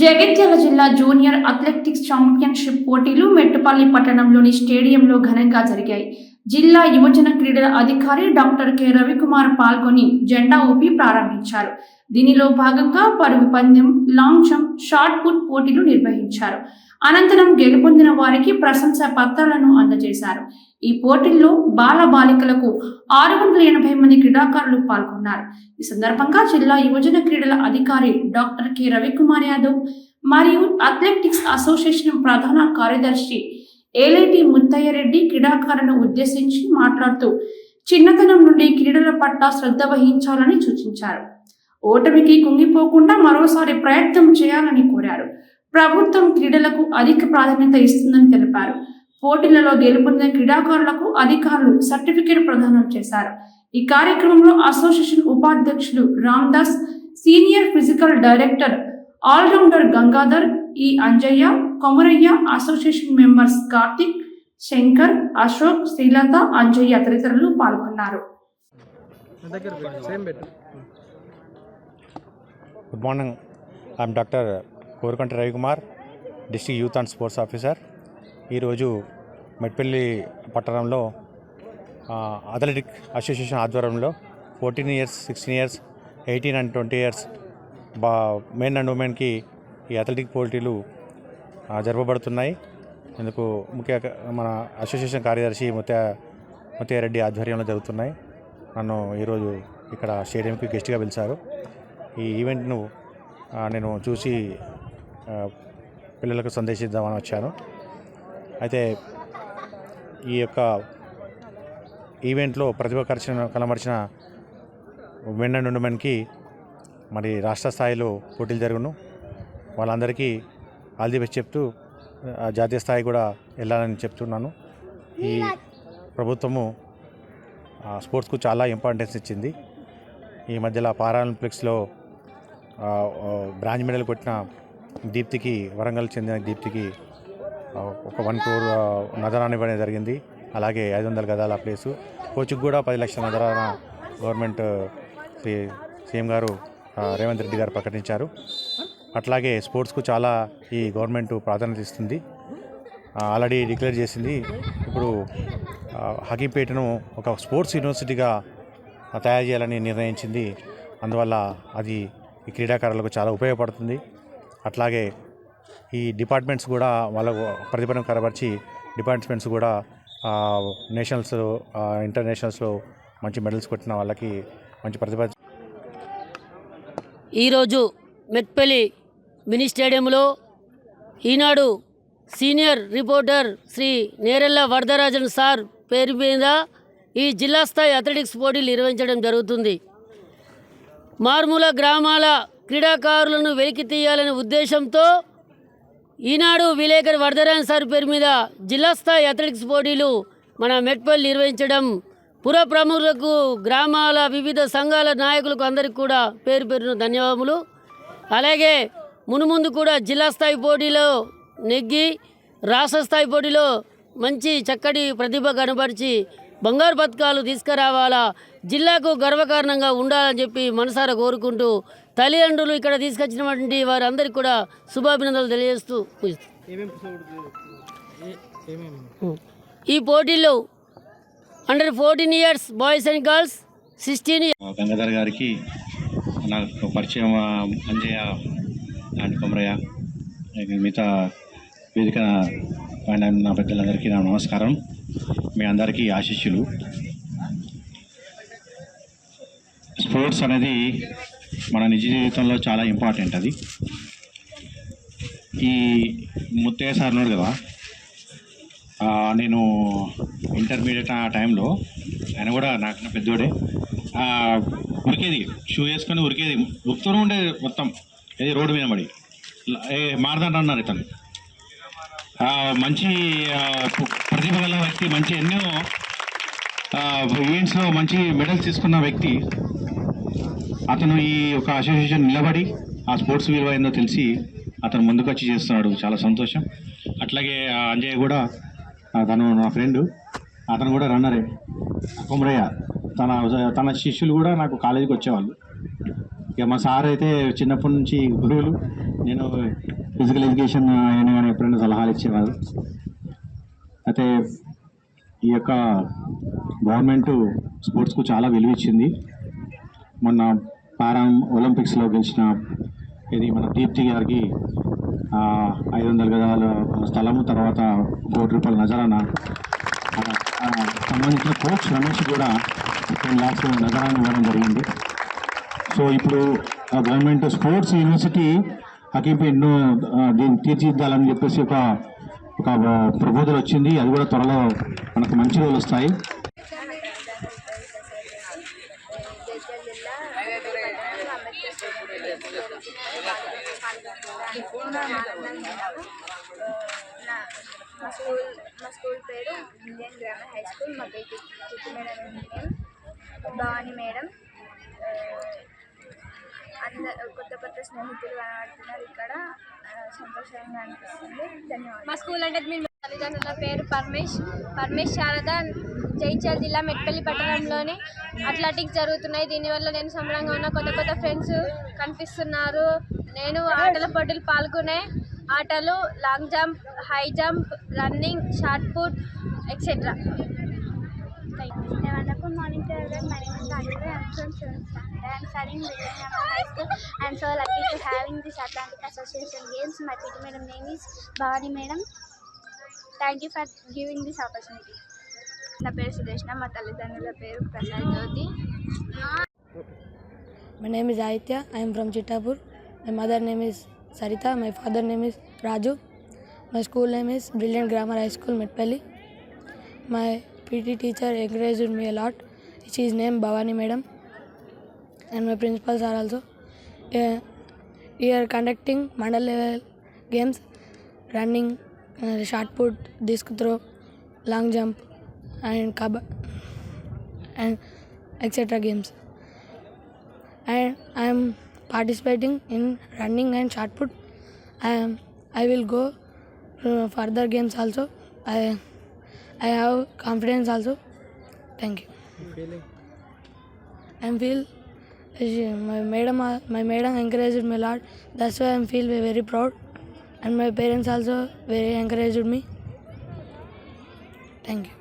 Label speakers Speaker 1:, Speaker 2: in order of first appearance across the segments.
Speaker 1: జగిత్యాల జిల్లా junior athletics championship పోటీలు మెట్టుపల్లి పట్టణంలోని స్టేడియంలో ఘనంగా జరిగాయి. జిల్లా యువజన క్రీడల అధికారి డాక్టర్ కె. రవికుమార్ పాల్గొని జెండా ఊపి ప్రారంభించారు. దీనిలో భాగంగా పరుగు పందెం లాంగ్ జంప్ షార్ట్ పుట్ పోటీలు నిర్వహించారు. అనంతరం గెలుపొందిన వారికి ప్రశంసా పత్రాలను అందజేశారు. ఈ పోటీల్లో బాల బాలికలకు ఆరు వందల ఎనభై మంది క్రీడాకారులు పాల్గొన్నారు. ఈ సందర్భంగా జిల్లా యువజన క్రీడల అధికారి డాక్టర్ కె రవికుమార్ యాదవ్ మరియు అథ్లెటిక్స్ అసోసియేషన్ ప్రధాన కార్యదర్శి ఏలేటి ముత్తయ్యరెడ్డి క్రీడాకారులను ఉద్దేశించి మాట్లాడుతూ చిన్నతనం నుండి క్రీడల పట్ల శ్రద్ధ వహించాలని సూచించారు. ఓటమికి కుంగిపోకుండా మరోసారి ప్రయత్నం చేయాలని కోరారు. ప్రభుత్వం క్రీడలకు అధిక ప్రాధాన్యత ఇస్తుందని తెలిపారు. పోటీలలో గెలుపొందిన క్రీడాకారులకు అధికారులు సర్టిఫికేట్ ప్రదానం చేశారు. ఈ కార్యక్రమంలో అసోసియేషన్ ఉపాధ్యక్షులు Ramdas senior physical director all rounder Gangadhar ఈ అంజయ్య కొమరయ్య అసోసియేషన్ మెంబర్స్ కార్తిక్ శంకర్ అశోక్ శ్రీలత అంజయ్య తదితరులు పాల్గొన్నారు.
Speaker 2: Good morning I'm doctor Korukanta Ravikumar district youth and sports officer. ఈరోజు మెట్పల్లి పట్టణంలో అథ్లెటిక్ అసోసియేషన్ ఆధ్వర్యంలో fourteen years sixteen years eighteen and twenty years బా men and ఉమెన్కి ఈ athletic పోటీలు జరపబడుతున్నాయి. ఇందుకు ముఖ్య మన అసోసియేషన్ కార్యదర్శి ముత్యా ముత్యారెడ్డి ఆధ్వర్యంలో జరుగుతున్నాయి. నన్ను ఈరోజు ఇక్కడ స్టేడియంకి గెస్ట్గా పిలిచారు. ఈ ఈవెంట్ను నేను చూసి పిల్లలకు సందేశిద్దామని వచ్చాను. అయితే ఈ యొక్క ఈవెంట్లో ప్రతిభ కరిచిన కనబరిచిన మెన్ అండ్ మరి రాష్ట్ర స్థాయిలో పోటీలు జరుగును. వాళ్ళందరికీ ఆల్ ది బెస్ట్ చెప్తూ జాతీయ స్థాయి కూడా వెళ్ళాలని చెప్తున్నాను. ఈ ప్రభుత్వము స్పోర్ట్స్కు చాలా ఇంపార్టెన్స్ ఇచ్చింది. ఈ మధ్యలో పారాలింపిక్స్లో బ్రాంజ్ మెడల్ కొట్టిన దీప్తికి వరంగల్ చెందిన దీప్తికి ఒక వన్ క్రోర్ ఆ, ఇవ్వడం జరిగింది. అలాగే ఐదు వందల గదాల ప్లేసు. కోచ్కి కూడా పది లక్షల నజరాన గవర్నమెంట్ సీఎం గారు రేవంత్ రెడ్డి గారు ప్రకటించారు. అట్లాగే స్పోర్ట్స్కు చాలా ఈ గవర్నమెంట్ ప్రాధాన్యత ఇస్తుంది. ఆల్రెడీ డిక్లేర్ చేసింది. ఇప్పుడు హకీంపేటను హకీపేటను ఒక స్పోర్ట్స్ యూనివర్సిటీగా తయారు చేయాలని నిర్ణయించింది. అందువల్ల అది ఈ క్రీడాకారులకు చాలా ఉపయోగపడుతుంది. అట్లాగే ఈ డిపార్ట్మెంట్స్ కూడా వాళ్ళ ప్రతిభను కనబరిచి డిపార్ట్మెంట్స్ కూడా నేషనల్స్ ఇంటర్నేషనల్స్లో మంచి మెడల్స్ కొట్టిన వాళ్ళకి మంచి ప్రతిభ
Speaker 3: ఈరోజు మెట్పల్లి మినీ స్టేడియంలో Eenadu senior reporter Shri Nerella Varadarajan sir పేరు మీద ఈ జిల్లా స్థాయి అథ్లెటిక్స్ పోటీలు నిర్వహించడం జరుగుతుంది. మారుమూల గ్రామాల క్రీడాకారులను వెలికి తీయాలనే ఉద్దేశంతో ఈనాడు విలేకరి వరదరాయన్ సార్ పేరు మీద జిల్లా స్థాయి అథ్లెటిక్స్ పోటీలు మన మెట్పల్లి నిర్వహించడం. పుర ప్రముఖులకు గ్రామాల వివిధ సంఘాల నాయకులకు అందరికీ కూడా పేరు పేరున ధన్యవాదములు. అలాగే మునుముందు కూడా జిల్లా స్థాయి పోటీలో నెగ్గి రాష్ట్ర స్థాయి పోటీలో మంచి చక్కటి ప్రతిభ కనబరిచి బంగారు పథకాలు తీసుకురావాలా? జిల్లాకు గర్వకారణంగా ఉండాలని చెప్పి మనసారా కోరుకుంటూ తల్లిదండ్రులు ఇక్కడ తీసుకొచ్చినటువంటి వారందరికీ కూడా శుభాభినందనలు తెలియజేస్తూ ఈ పోటీల్లో under fourteen years boys and girls sixteen
Speaker 2: Gangadhar గారికి నాకు పరిచయం అంజయ్య అండ్ కొమరయ్య ఇక మిగతా వేదిక పైన ఉన్న పెద్దలందరికీ నా నమస్కారం. మీ అందరికీ ఆశీస్సులు. స్పోర్ట్స్ అనేది మన నిజ జీవితంలో చాలా ఇంపార్టెంట్ అది. ఈ ముత్తయ్య సార్ ఉన్నాడు కదా నేను ఇంటర్మీడియట్ ఆ టైంలో ఆయన కూడా నాకు పెద్దోడే. ఉరికేది షూ వేసుకొని ఉరికేది ఉరుకుతూనే ఉండేది మొత్తం. ఏది రోడ్డు మీద పడి. ఏ మారదంట అన్నారు ఇతను. మంచి ప్రతిభ గల వ్యక్తి మంచి ఎన్నో ఈవెంట్స్లో మంచి మెడల్స్ తీసుకున్న వ్యక్తి అతను ఈ ఒక అసోసియేషన్ నిలబడి ఆ స్పోర్ట్స్ విలువ ఏందో తెలిసి అతను ముందుకు వచ్చి చేస్తున్నాడు. చాలా సంతోషం. అట్లాగే ఆ అంజయ్య కూడా తను నా ఫ్రెండ్ అతను కూడా రన్నరే కుమరయ్య తన తన శిష్యులు కూడా నాకు కాలేజీకి వచ్చేవాళ్ళు. ఇక మా సార్ అయితే చిన్నప్పటి నుంచి గురువులు.
Speaker 4: నేను ఫిజికల్ ఎడ్యుకేషన్ అయినా కానీ ఎప్పుడైనా సలహాలు ఇచ్చేవారు? అయితే ఈ యొక్క గవర్నమెంట్ స్పోర్ట్స్కు చాలా విలువ ఇచ్చింది. మొన్న పారా ఒలింపిక్స్లో గెలిచిన ఇది మన దీప్తి గారికి ఐదు వందల గదాల స్థలము తర్వాత కోటి రూపాయల నజరానా. సంబంధించిన కోచ్ రమేష్ కూడా టెన్ ల్యాక్స్ నజరానా ఇవ్వడం జరిగింది. సో ఇప్పుడు ఆ గవర్నమెంట్ స్పోర్ట్స్ యూనివర్సిటీ హకీంపై ఎన్నో దీన్ని తీర్చిదిద్దాలని చెప్పేసి ఒక ఒక ప్రపోజల్ వచ్చింది. అది కూడా త్వరలో మనకు మంచి రోజులు వస్తాయి.
Speaker 5: మా స్కూల్ మా స్కూల్ పేరు ఇండియన్ గ్రామర్ హై స్కూల్. మా పేరు చిట్టి మేడం. Name Bhavani madam. అందరు కొత్త కొత్త స్నేహితులు కనబడుతున్నారు ఇక్కడ. సంతోషంగా అనిపిస్తుంది. ధన్యవాదాలు.
Speaker 6: మా స్కూల్ అంటే మీ తల్లిదండ్రుల పేరు పరమేష్ పరమేష్ శారద జైచల్ జిల్లా మెట్పల్లి పట్టణంలోని అథ్లెటిక్స్ జరుగుతున్నాయి. దీనివల్ల నేను సంబరంగా ఉన్న కొత్త కొత్త ఫ్రెండ్స్ కనిపిస్తున్నారు. నేను ఆటల పోటీలు పాల్గొనే ఆటలు long jump high jump running shot put etcetera
Speaker 5: Wonderful morning to everyone. My name is Aditya. I'm from seventh standard. I'm studying Vijayanagara High School. I'm so lucky to having this Atlantic Association Games. My PT madam name is Bhavani madam. Thank you for giving this opportunity. నా పేరు సుదేష్ణ మా తల్లిదండ్రుల పేరు Prasad Jyoti
Speaker 7: My name is Aditya. I am from Chittapur. My mother name is Sarita. My father name is Raju. My school name is Brilliant Grammar High School, Medpalli. PT teacher encouraged me a lot. She is named Bhavani Madam. And my principals are also. Uh, we are conducting mandal level games, running, uh, shot put, disc throw, long jump, and kaba, and etc. games. and I am participating in running and shot put. I am I will go uh, further games also. I I have
Speaker 8: confidence
Speaker 7: also thank you I'm feel my madam my madam encouraged me lot that's why I'm feel way very proud and my parents also very encouraged me thank
Speaker 4: you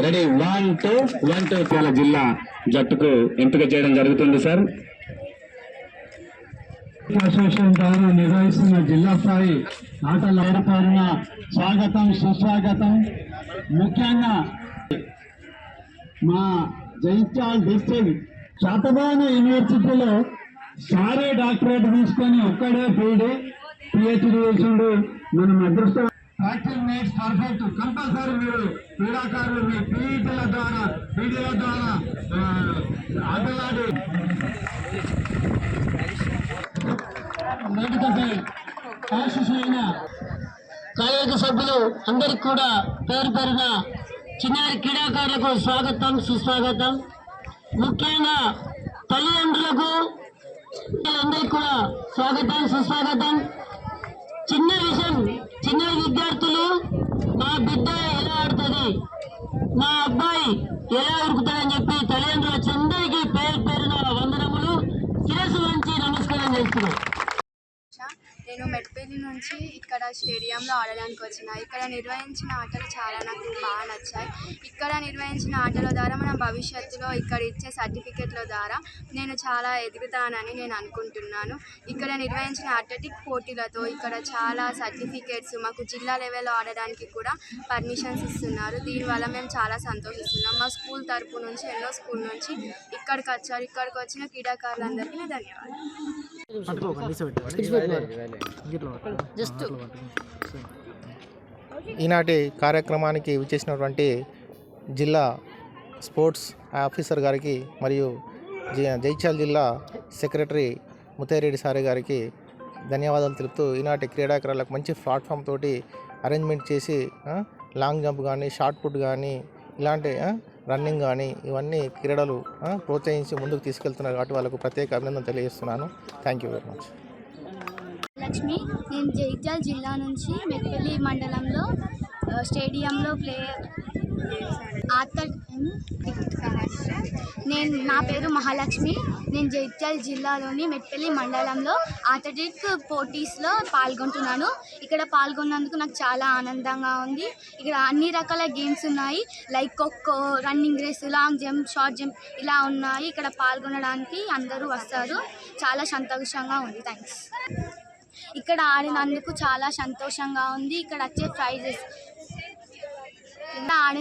Speaker 4: ready one two one two జిల్లా జట్టుకు ఎంపిక చేయడం జరుగుతుంది sir association ద్వారా నిర్వహిస్తున్న జిల్లా స్థాయి ఆటల ఏర్పాటున స్వాగతం సుస్వాగతం. ముఖ్యంగా మా జైత్యాల్ డిస్ట్రిక్ట్ శాతవాహన యూనివర్సిటీలో సారే డాక్టరేట్ తీసుకొని ఒక్కడే పీడి పిహెచ్డి చేసిండు మనం అదృష్టం ప్రాక్టీస్ మేక్స్ పర్ఫెక్ట్ కంపల్సరీ మీరు క్రీడాకారులు మీ పీఈటీల ద్వారా పీడీల ద్వారా ఆ, ఆటలాడి. వేదికపై ఆశిషైన
Speaker 3: కార్యవర్గ సభ్యులు అందరికి కూడా పేరు పేరున చిన్నారి క్రీడాకారులకు స్వాగతం సుస్వాగతం. ముఖ్యంగా తల్లిదండ్రులకు అందరికి కూడా స్వాగతం సుస్వాగతం. చిన్న విషయం చిన్న విద్యార్థులు మా బిడ్డ ఎలా ఆడుతుంది మా అబ్బాయి ఎలా ఉరుకుతాడని చెప్పి తల్లిదండ్రులు అందరికీ పేరు పేరున వందనములు. శిరస్సు నుంచి నమస్కారం చేస్తున్నాం.
Speaker 5: నేను మెట్పల్లి నుంచి ఇక్కడ స్టేడియంలో ఆడడానికి వచ్చిన. ఇక్కడ నిర్వహించిన ఆటలు చాలా నాకు బాగా నచ్చాయి. ఇక్కడ నిర్వహించిన ఆటల ద్వారా మన భవిష్యత్తులో ఇక్కడ ఇచ్చే సర్టిఫికెట్ల ద్వారా నేను చాలా ఎదుగుతానని నేను అనుకుంటున్నాను. ఇక్కడ నిర్వహించిన అథ్లెటిక్ పోటీలతో ఇక్కడ చాలా సర్టిఫికేట్స్ మాకు జిల్లా లెవెల్లో ఆడడానికి కూడా పర్మిషన్స్ ఇస్తున్నారు. దీనివల్ల మేము చాలా సంతోషిస్తున్నాం. మా స్కూల్ తరపు నుంచి ఎన్నో స్కూల్ నుంచి ఇక్కడికి వచ్చారు. ఇక్కడికి వచ్చిన క్రీడాకారులందరికీ ధన్యవాదాలు.
Speaker 3: జస్ట్
Speaker 9: ఈనాటి కార్యక్రమానికి విచ్చేసినటువంటి జిల్లా స్పోర్ట్స్ ఆఫీసర్ గారికి మరియు జై- జైత్యాల జిల్లా సెక్రటరీ ముత్తైరెడ్డి సారి గారికి ధన్యవాదాలు తెలుపుతూ ఈనాటి క్రీడాకారులకు మంచి ప్లాట్ఫామ్ తోటి అరేంజ్మెంట్ చేసి లాంగ్ జంప్ కానీ షార్ట్ పుట్ కానీ ఇలాంటి రన్నింగ్ కానీ ఇవన్నీ క్రీడలు ప్రోత్సహించి ముందుకు తీసుకెళ్తున్నారు కాబట్టి వాళ్ళకు ప్రత్యేక అభినందన తెలియజేస్తున్నాను. Thank you very much
Speaker 5: Lakshmi నేను జగిత్యాల జిల్లా నుంచి మెట్పల్లి మండలంలో స్టేడియంలో ప్లే ఆతర్ నేను నా పేరు మహాలక్ష్మి. నేను జైత్యాల జిల్లాలోని మెట్పల్లి మండలంలో అథ్లెటిక్ పోటీస్లో పాల్గొంటున్నాను. ఇక్కడ పాల్గొన్నందుకు నాకు చాలా ఆనందంగా ఉంది. ఇక్కడ అన్ని రకాల గేమ్స్ ఉన్నాయి. Like khokho running race long jump short jump ఇలా ఉన్నాయి. ఇక్కడ పాల్గొనడానికి అందరూ వస్తారు. చాలా సంతోషంగా ఉంది. థ్యాంక్స్. ఇక్కడ ఆడినందుకు చాలా సంతోషంగా ఉంది. ఇక్కడ వచ్చే ప్రైజెస్. ఇక్కడ ఆడిన